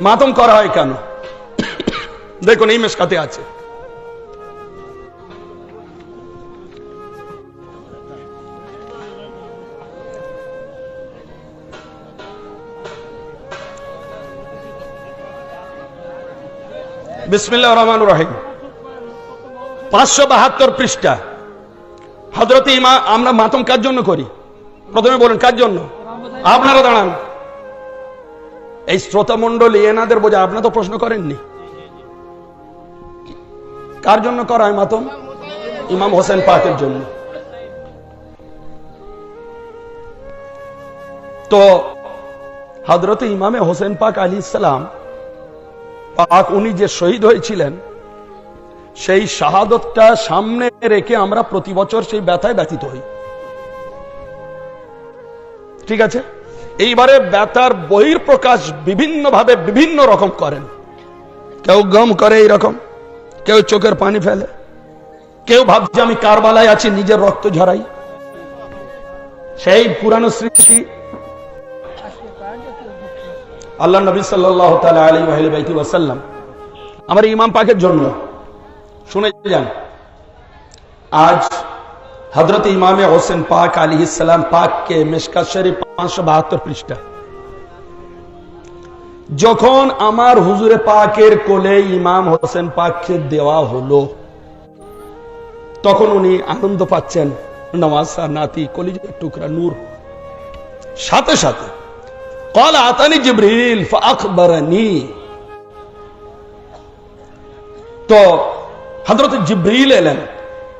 মাতম করা হয় কেন? দেখুন, এই মেশকাতে আছে। বিসমিল্লাহ রহমান রহিম। পাঁচশো বাহাত্তর পৃষ্ঠা। হজরত ইমা আমরা মাতম কার জন্য করি? প্রথমে বলুন, কার জন্য? আপনারা দাঁড়ান। এই শ্রোতা মন্ডলী এনাদের বোঝা আপনারা তো প্রশ্ন করেননি। কার জন্য করা হয় মাতম? ইমাম হোসেন পাকের জন্য। তো হজরত ইমামে হোসেন পাক আলী ইসলাম পাক, উনি যে শহীদ হয়েছিলেন, সেই শাহাদতটা সামনে রেখে আমরা প্রতি বছর সেই ব্যথায় ব্যথিত হই। ঠিক আছে? এইবারে ব্যথার বহির প্রকাশ বিভিন্ন ভাবে বিভিন্ন রকম করেন। কেউ গম করে এইরকম, কেউ চোখের পানি ফেলে, কেউ ভাবছে আমি কারবালায় আছি, নিজের রক্ত ঝরাই। সেই পুরানো স্মৃতি। আল্লাহ নবী সাল্লাহ আমার ইমাম পাকের জন্য শুনে যান। আজ হজরত ইমামে হোসেন পাক আলী ইসলাম পাককে মেশকা শরীফ পাঁচশো বাহাত্তর পৃষ্ঠা। যখন আমার হুজুরে পাকের কোলে ইমাম হোসেন পাককে দেওয়া হলো, তখন উনি আনন্দ পাচ্ছেন নওয়াজ নাতি কলিজের টুকরা নূর। সাথে সাথে কল আতানি জিবরিল আকবরানি তো হজরত জিব্রিল এলেন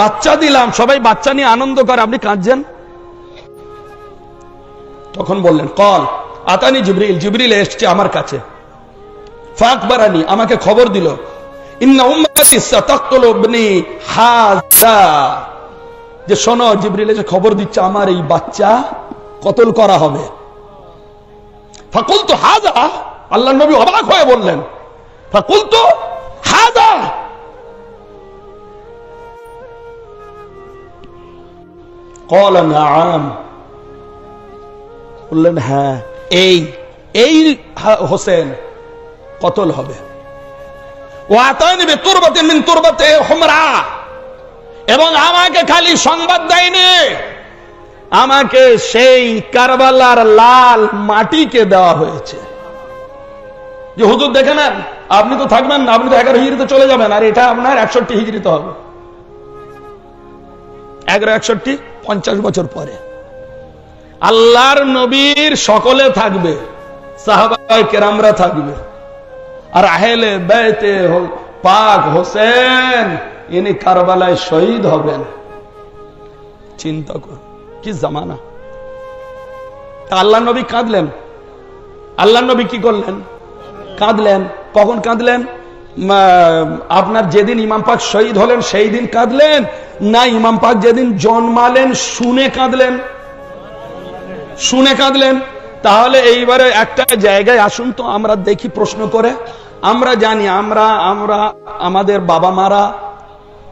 বাচ্চা দিলাম, সবাই বাচ্চা নিয়ে আনন্দ করে, আপনি কাঁদছেন? তখন বললেন, কল, আতানি জিবরিল জিবরিল এসছে আমার কাছে। ফাঁক বারানি আমাকে খবর দিল। যে শোনো, জিবরিল এসে খবর দিচ্ছে, আমার এই বাচ্চা কতল করা হবে? ফাকুল তো হাজা আল্লাহ নবী অবাক হয়ে বললেন ফাকুল তো হাজা। قال نعم বললেন হ্যাঁ এই এই হোসেন কতল হবে ওয়াতানি বিতুরবাতিন মিন তুরবাতে হুমরা এবং আমাকে খালি সংবাদ দেয়নি আমাকে সেই কারবালার লাল মাটিকে দেওয়া হয়েছে যে হুজুর দেখে নেন আপনি তো থাকবেন না আপনি তো এগারো হিজড়িতে চলে যাবেন আর এটা আপনার একষট্টি হিজড়িতে হবে এগারো একষট্টি পঞ্চাশ বছর পরে। আল্লাহর নবীর সকলে থাকবে কেরামরা থাকবে। আর আহেলে বেতে পাক হোসেন, ইনি কারবালায় শহীদ হবেন। চিন্তা কর, কি জামানা। আল্লাহ নবী কাঁদলেন। আল্লাহ নবী কি করলেন? কাঁদলেন। কখন কাঁদলেন? আপনার যেদিন ইমাম পাক শহীদ হলেন, সেই দিন কাঁদলেন। না ইমাম পাক যেদিন জন্মালেন, শুনে কাঁদলেন। শুনে কাঁদলেন। তাহলে এইবারে একটা জায়গায় আসুন তো, আমরা দেখি প্রশ্ন করে। আমরা জানি আমরা আমরা, আমাদের বাবা মারা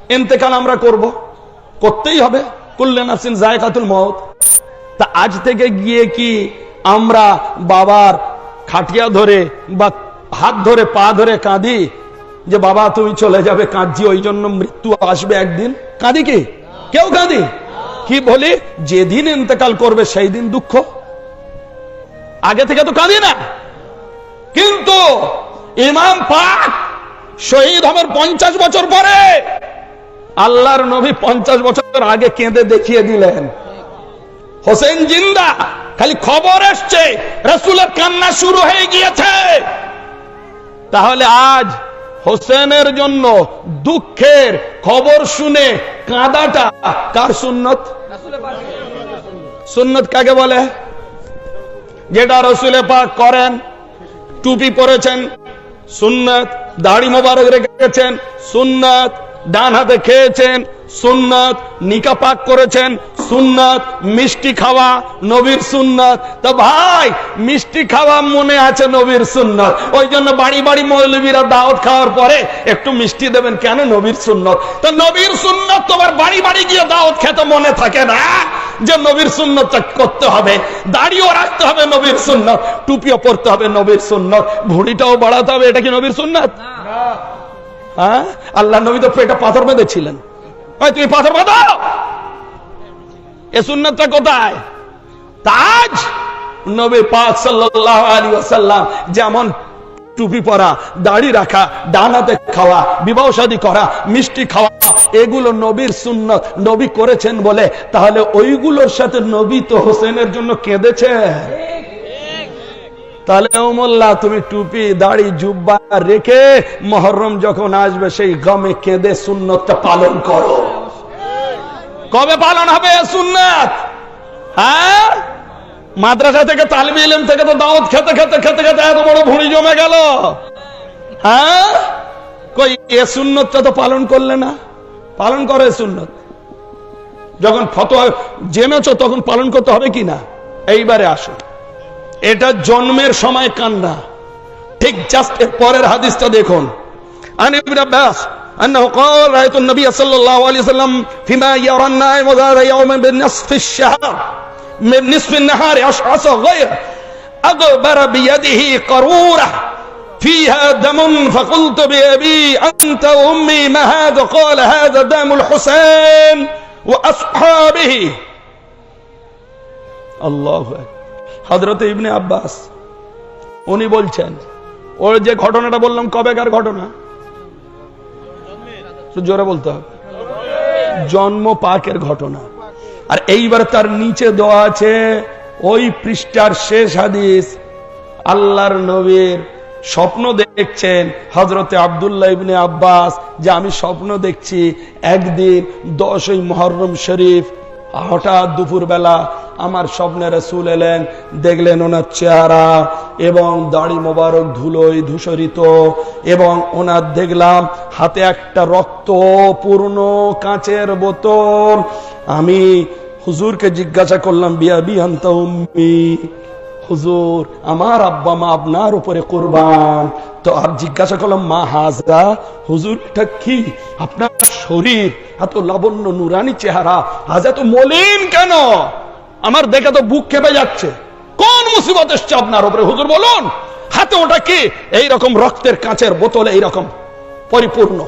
এতেকাল আমরা করব। করতেই হবে। করলেন আসেন জায়গাতুল মত তা আজ থেকে গিয়ে কি আমরা বাবার খাটিয়া ধরে বা হাত ধরে, পা ধরে কাঁদি? যে বাবা তুমি চলে যাবে, কাঁদছি ওই জন্য মৃত্যু আসবে একদিন। কাঁদি কি? কেউ কাঁদি? কি বলি? যেদিন ইন্তেকাল করবে সেই দিন দুঃখ। আগে থেকে তো কাঁদি না। কিন্তু ইমাম পাক শহীদ হবার পঞ্চাশ বছর পরে আল্লাহর নবী পঞ্চাশ বছর আগে কেঁদে দেখিয়ে দিলেন। হোসেন জিন্দা, খালি খবর এসছে, রসুলের কান্না শুরু হয়ে গিয়েছে। তাহলে আজ হোসেনের জন্য দুঃখের খবর শুনে কাঁদাটা কার সুন্নত? সুন্নত কাকে বলে? যেটা রসুলে পাক করেন, টুপি পরেছেন, সুন্নত, দাড়ি মোবারক রেখেছেন, সুন্নত, ডান হাতে খেয়েছেন, সুন্নাত, নিকা পাক করেছেন সুন্নাত মিষ্টি খাওয়া নবীর সুন্নাত। তো ভাই মিষ্টি খাওয়া মনে আছে নবীর সুন্নাত। ওই জন্য বাড়ি বাড়ি মৌলবীরা দাওয়াত খাওয়ার পরে একটু মিষ্টি দেবেন। কেন নবীর সুন্নত? তো নবীর সুন্নত তোমার বাড়ি বাড়ি গিয়ে দাওয়াত খেতে মনে থাকে না। যে নবীর সুন্নতটা করতে হবে দাড়িও রাখতে হবে নবীর সুন্নত টুপিও পরতে হবে নবীর সুন্নত ভুড়িটাও বাড়াতে হবে এটা কি নবীর সুন্নত? হ্যাঁ? আল্লাহ নবী তো পেটে পাথর বেঁধেছিলেন। তুমি পাথর বাঁধো? এ সুন্নতটা কোথায়? তাজ নবী পাক সাল্লাল্লাহু আলাইহি ওয়াসাল্লাম যেমন টুপি পরা, দাড়ি রাখা ডানাতে খাওয়া, বিবাহ শাদী করা, মিষ্টি খাওয়া, এগুলো নবীর সুন্নত, নবী করেছেন বলে, তাহলে ওইগুলোর সাথে নবী তো হোসেনের জন্য কেঁদেছে? তাহলে মোল্লা তুমি টুপি, দাড়ি, জুব্বা রেখে মহরম যখন আসবে, সেই গমে কেঁদে সুন্নতটা পালন করো। কবে পালন হবে? সুন্নাত। হ্যাঁ? মাদ্রাসা থেকে তালবি ইলিম থেকে তো দাওয়াত খেতে খেতে খেতে খেতে এত বড় ভুঁড়ি জমে গেল। হ্যাঁ? কই, এ সুন্নতটা তো পালন করলে না। পালন করে সুন্নত। যখন ফতোয়া জেনেছ তখন পালন করতে হবে কি না? এইবারে আসো। এটা জন্মের সময় কান্না। ঠিক জাস্ট এর পরের হাদিসটা দেখুন। আনিবিন আব্বাস أنه قال رأيت النبي صلى الله عليه وسلم فيما يرى النائم ذات يوم بنصف الشهر من نصف النهار أشعص غير أغبر بيده قرورة فيها دم فقلت بأبي أنت وأمي ما هذا قال هذا دم الحسين وأصحابه الله أكبر হজরত ইবনে আব্বাস উনি বলছেন ওর যে ঘটনাটা বললাম কবেকার ঘটনা একটু জোরে বলতে হবে। জন্ম পাকের ঘটনা। আর এইবার তার নিচে দেওয়া আছে, ওই পৃষ্ঠার শেষ হাদিস। আল্লাহর নবীর স্বপ্ন দেখছেন হজরতে আবদুল্লাহ ইবনে আব্বাস, যে আমি স্বপ্ন দেখছি একদিন দশই মহরম শরীফ হঠাৎ দুপুর বেলা আমার স্বপ্নে রসুল এলেন, দেখলেন ওনার চেহারা এবং দাড়ি মোবারক ধুলোয় ধূসরিত এবং ওনার দেখলাম হাতে একটা রক্ত পূর্ণ কাঁচের বোতল। আমি হুজুরকে জিজ্ঞাসা করলাম, বিয়া বিহান্ত উম্মি? হুজুর, আমার আব্বা মা আপনার উপরে কোরবান। তো আর জিজ্ঞাসা করলাম, মা হাজরা, হুজুর, এটা কি? আপনার শরীর এত লাবণ্য, নুরানি চেহারা, আজ এত মলিন কেন? আমার দেখে তো বুক কেঁপে যাচ্ছে। কোন মুসিবত এসছে আপনার উপরে? হুজুর, বলুন। হাতে ওটা কি? এই রকম রক্তের কাঁচের বোতল এই রকম পরিপূর্ণ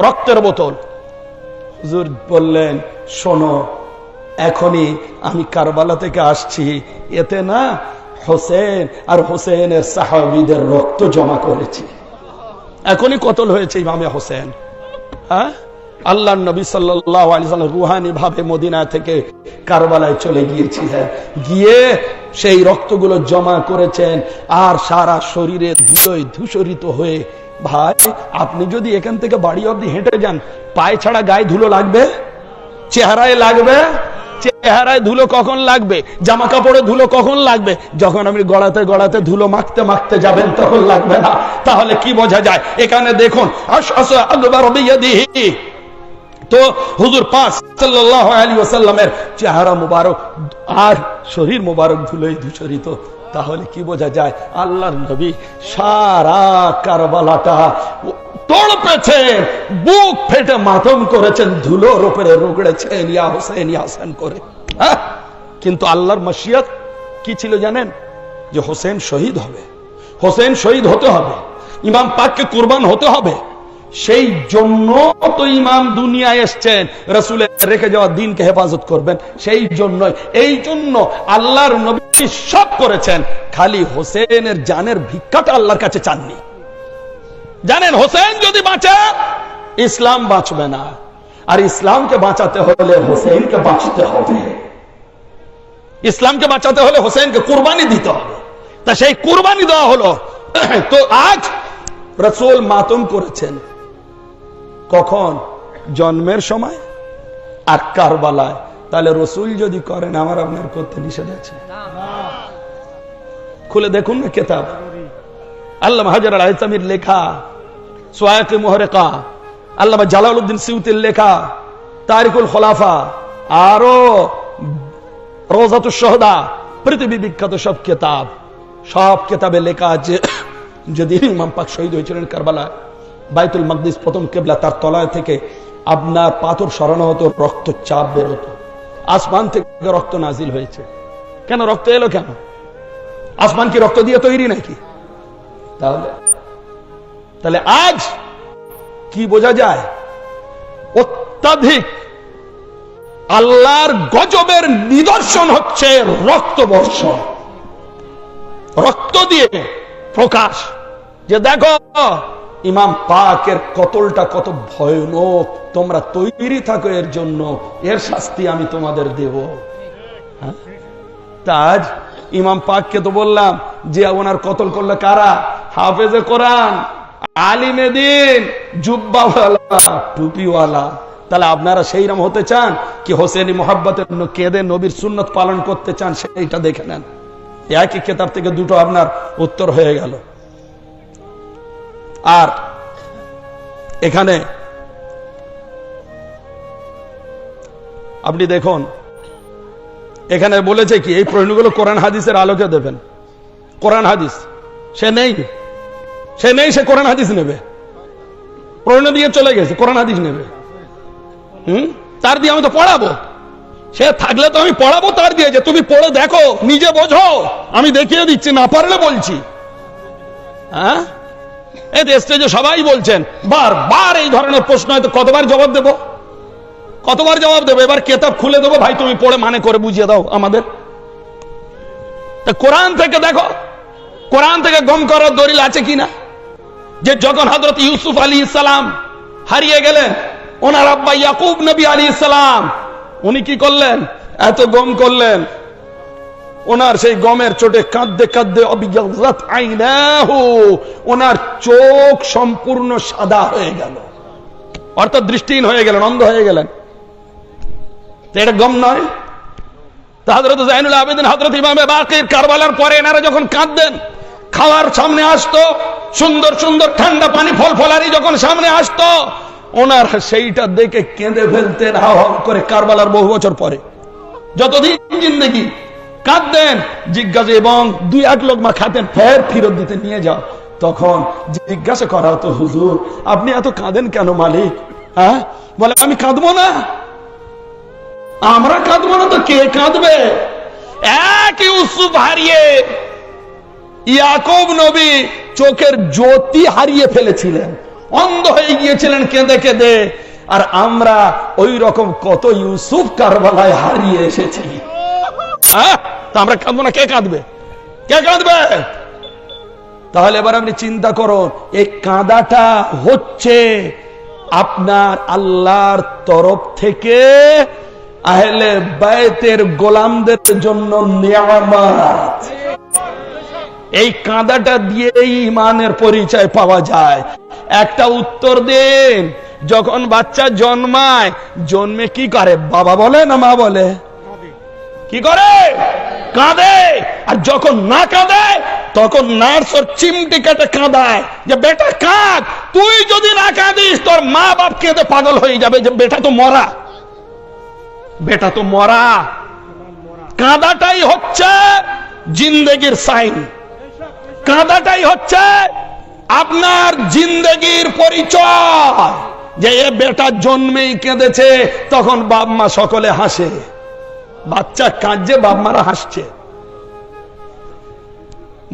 রক্তের বোতল। হুজুর বললেন, শোনো, এখনই আমি কারবালা থেকে আসছি। এতে না হোসেন আর হোসেনের সাহাবিদের রক্ত জমা করেছি। এখনই কতল হয়েছে ইমামে হোসেন? হ্যাঁ? আল্লাহ নবী রুহানি ভাবে মদিনা থেকে কারবালায় চলে গিয়েছিলেন। গিয়ে সেই রক্তগুলো জমা করেছেন আর সারা শরীরে ধুলোয় ধূসরিত হয়ে, ভাই, আপনি যদি এখান থেকে বাড়ি অব্দি হেঁটে যান, পায়ে ছাড়া গায়ে ধুলো লাগবে? চেহারায় লাগবে? চেহারায় ধুলো কখন লাগবে? জামা কাপড়ে ধুলো কখন লাগবে? যখন আপনি গড়াতে গড়াতে ধুলো মাখতে মাখতে যাবেন, তখন লাগবে না। তাহলে কি বোঝা যায়? এখানে দেখুন তো হুজুর পাঁচ ওয়াসাল্লামের চেহারা মুবারক আর শরীর মুবারক ধুলোয় ধূসরিত। তাহলে কি বোঝা যায়? আল্লাহ নবী সারা কারবালাটা তড়পেছেন বুক ফেটে মাতম করেছেন, ধুলোর উপরে রুগড়েছেন, ইয়া হোসেন ইয়া হোসেন করে। হ্যাঁ? কিন্তু আল্লাহর মশিয়ত কি ছিল জানেন? যে হোসেন শহীদ হবে। হোসেন শহীদ হতে হবে। ইমাম পাককে কুরবান হতে হবে। সেই জন্য তো ইমাম দুনিয়ায় এসছেন। রসুলের রেখে যাওয়া দিনকে হেফাজত করবেন। সেই জন্য এই জন্য আল্লাহর নবী সব করেছেন। খালি হোসেনের জানের ভিক্ষাটা আল্লাহর কাছে চাননি। জানেন, হোসেন যদি বাঁচে, ইসলাম বাঁচবে না। আর ইসলামকে বাঁচাতে হলে হোসেনকে বাঁচতে হবে। ইসলামকে বাঁচাতে হলে হোসেনকে কুরবানি দিতে হবে। তা সেই কুরবানি দেওয়া হলো। তো আজ রসুল মাতম করেছেন। কখন? জন্মের সময়? আর কারবালায়। তাহলে রসুল যদি করেন, আমার আপনার করতে নিষেধ আছে? খুলে দেখুন না কেতাব। আল্লাহ হাজার লেখা সোয়াকে মোহরেকা জালালউদ্দিন সিউতির লেখা তারিকুল আরও পৃথিবী বিখ্যাত সব কেতাব, সব কেতাবে লেখা আছে। ইমাম পাক শহীদ হয়েছিলেন কারবালায়, বাইতুল মকদিস প্রথম কেবলা তার তলায় থেকে আপনার পাথর সরানো হতো, রক্ত চাপ বের হতো। আসমান থেকে রক্ত নাজিল হয়েছে। কেন রক্ত এলো কেন? আসমান কি রক্ত দিয়ে তৈরি নাকি? তাহলে? তাহলে আজ কি বোঝা যায়? অত্যাধিক আল্লাহর গজবের নিদর্শন হচ্ছে রক্ত বর্ষণ রক্ত দিয়ে প্রকাশ। যে দেখো, ইমাম পাকের কতলটা কত ভয়ানক। তোমরা তৈরি থাকো এর জন্য। এর শাস্তি আমি তোমাদের দেব। হ্যাঁ? তাজ ইমাম পাককে তো বললাম, যে ওনার কতল করলে কারা? হাফেজে কোরআন, আলিমে দিন, জুব্বাওয়ালা, টুপিওয়ালা। তাহলে আপনারা সেইরকম হতে চান কি হোসেনি মোহাব্বতের কেঁদে নবীর সুন্নত পালন করতে চান, সেইটা দেখে নেন। একই কেতাব থেকে দুটো আপনার উত্তর হয়ে গেল। আর এখানে আপনি দেখুন, এখানে বলেছে কি, এই প্রশ্নগুলো কোরআন হাদিসের আলোকে দেবেন। কোরআন হাদিস, সে নেই। সে নেই সে কোরআন হাদিস নেবে। প্রশ্ন দিয়ে চলে গেছে, কোরআন হাদিস নেবে। হুম? তার দিয়ে আমি তো পড়াবো। সে থাকলে তো আমি পড়াবো তার দিয়ে যে তুমি পড়ে দেখো, নিজে বোঝো। আমি দেখিয়ে দিচ্ছি, না পারলে বলছি। হ্যাঁ সবাই বলছেন বারবার এই ধরনের প্রশ্ন হয়তো কতবার জবাব দেব? কতবার জবাব দেবো? এবার কেতাব খুলে দেবো, ভাই, তুমি পড়ে মানে করে বুঝিয়ে দাও আমাদের। তা কোরআন থেকে দেখো। কোরআন থেকে গম করার দলিল আছে কিনা? যে যখন হজরত ইউসুফ আলী ইসলাম হারিয়ে গেলেন, ওনার আব্বা ইয়াকুব নবী আলী ইসলাম উনি কি করলেন? এত গম করলেন। ওনার সেই গমের চোটে কাঁদতে কাঁদতে ওনার চোখ সম্পূর্ণ সাদা হয়ে গেল। অর্থাৎ দৃষ্টিহীন হয়ে গেলেন, অন্ধ হয়ে গেলেন। এটা গম নয়। হজরত জাইনুল আবেদিন হজরত ইমামে বাকির কারবালার পরে এনারা যখন কাঁদতেন, খাওয়ার সামনে আসতো সুন্দর সুন্দর ঠান্ডা পানি ফল ফলারি যখন সামনে আসতো, ওনার সেইটা দেখে কেঁদে ফেলতেন হাও হাও করে কারবালার বহু বছর পরে। যতদিন জিন্দগি কাঁদতেন জিজ্ঞাসা এবং দুই এক লোক মা খাতেন, ফের ফিরত দিতে নিয়ে যাও। তখন জিজ্ঞাসা করা হতো হুজুর, আপনি এত কাঁদেন কেন মালিক? হ্যাঁ? বলে, আমি কাঁদবো না। আমরা কাঁদবো না তো কে কাঁদবে? এক ইউসুফ হারিয়ে ইয়াকুব নবী চোখের জ্যোতি হারিয়ে ফেলেছিলেন। অন্ধ হয়ে গিয়েছিলেন কেঁদে কেঁদে। আর আমরা ওই রকম কত ইউসুফ কারবালায় হারিয়ে এসেছি। হ্যাঁ? আমরা না, কে কাঁদবে? কে কাঁদবে? তাহলে এবার আপনি চিন্তা করুন, এই কাঁদাটা হচ্ছে আপনার আল্লাহর তরফ থেকে আহলে বাইতের গোলামদের জন্য নিয়ামত। এই কাঁদাটা দিয়েই ইমানের পরিচয় পাওয়া যায়। একটা উত্তর দিন, যখন বাচ্চা জন্মায়, জন্মে কি করে? বাবা বলে না মা বলে? কি করে? কাঁদে। আর যখন না কাঁদে, তখন নার্স ওর চিমটি কেটে কাঁদায় যে, বেটা, কাঁদ। তুই যদি না কাঁদিস, তোর মা বাপ কেঁদে পাগল হয়ে যাবে যে, বেটা, তো মরা। বেটা, তো মরা। কাঁদাটাই হচ্ছে জিন্দেগির সাইন। কাঁদাটাই হচ্ছে আপনার জিন্দগির পরিচয়। যে এ বেটার জন্মেই কেঁদেছে, তখন বাপ মা সকলে হাসে। বাচ্চা কাঁদছে, বাপ মারা হাসছে।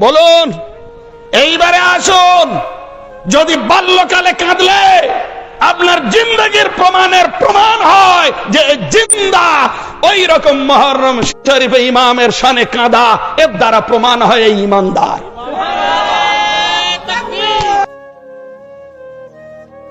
বলুন, এইবারে আসুন, যদি বাল্যকালে কাঁদলে আপনার জিন্দগির প্রমাণের প্রমাণ হয় যে জিন্দা ওই রকম মহরম শরীফে ইমামের সানে কাঁদা, এর দ্বারা প্রমাণ হয় ইমানদার।